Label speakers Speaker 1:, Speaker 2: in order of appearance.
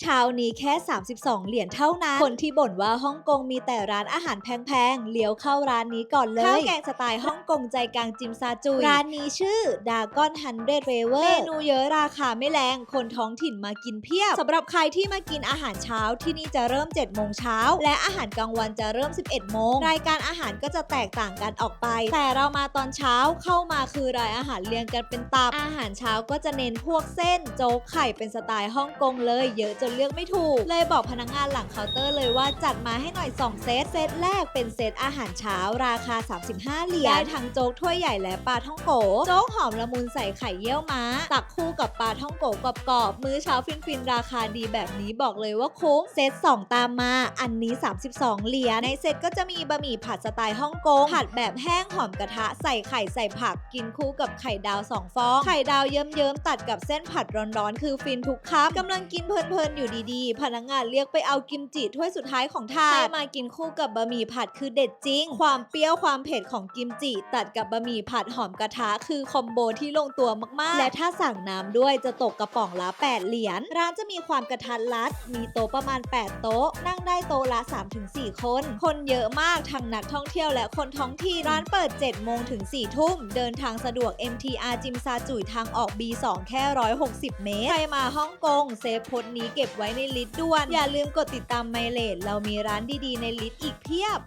Speaker 1: เช้านี้แค่ 32 เหรียญเท่านั้น คนที่บ่นว่าฮ่องกงมีแต่ร้านอาหารแพงๆ เลี้ยวเข้าร้านนี้ก่อนเลย ข้าวแกงสไตล์ฮ่องกงใจกลางจิมซาจุย ร้านนี้ชื่อดากอนฮันเดเรเวอร์ เมนูเยอะราคาไม่แรง คนท้องถิ่นมากินเพียบ สำหรับใครที่มากินอาหารเช้าที่นี่จะเริ่ม 7 โมงเช้า และอาหารกลางวันจะเริ่ม 11 โมง รายการอาหารก็จะแตกต่างกันออกไป แต่เรามาตอนเช้าเข้ามาคือรายอาหารเรียงกันเป็นตับ อาหารเช้าก็จะเน้นพวกเส้น โจ๊กไข่เป็นสไตล์ฮ่องกงเลยเยอะจนเลือกไม่ถูก เลยบอกพนักงานหลังเคาน์เตอร์เลยว่าจัดมาให้หน่อย 2 เซต เซตแรกเป็นเซตอาหารเช้าราคา 35 เหรียญได้ทั้งโจ๊กถ้วยใหญ่และปลาท่องโก โจ๊กหอมละมุนใส่ไข่เยี่ยวม้า ตักคู่กับปลาท่องโกกรอบๆมื้อเช้าฟินๆราคาดีแบบนี้บอกเลยว่าคุ้มเซต2 ตามมา อันนี้ 32 เหรียญในเซตก็จะมีบะหมี่ผัดสไตล์ฮ่องกงผัดแบบแห้งหอมกระทะใส่ไข่ใส่ผักกินคู่กับไข่ดาว2ฟองไข่ดาวเยิ้มๆตัดกับเส้นผัดร้อนๆคือฟินทุกคำกำลังกินเพลินๆอยู่ดีๆ พนักงานเรียกไปเอากิมจิถ้วยสุดท้ายของถาดให้มากินคู่กับบะหมี่ผัดคือเด็ดจริง ความเปรี้ยวความเผ็ดของกิมจิ ตัดกับบะหมี่ผัดหอมกระทะคือคอมโบที่ลงตัวมากๆ และถ้าสั่งน้ำด้วยจะตกกระป๋องละ 8 เหรียญ ร้านจะมีความกระทัดรัด มีโต๊ะประมาณ 8 โต๊ะ นั่งได้โต๊ะละ 3-4 คน คนเยอะมากทั้งนักท่องเที่ยวและคนท้องถิ่น ร้านเปิด 7 โมงถึง 4 ทุ่ม เดินทางสะดวก MTR จิมซาจุยทางออก B2 แค่ 160 เมตร ใครมาฮ่องกงเซฟโพสต์นี้เก็บไว้ในลิสต์ด่วน อย่าลืมกดติดตามไมเลดเรามีร้านดีๆในลิสต์อีกเพียบ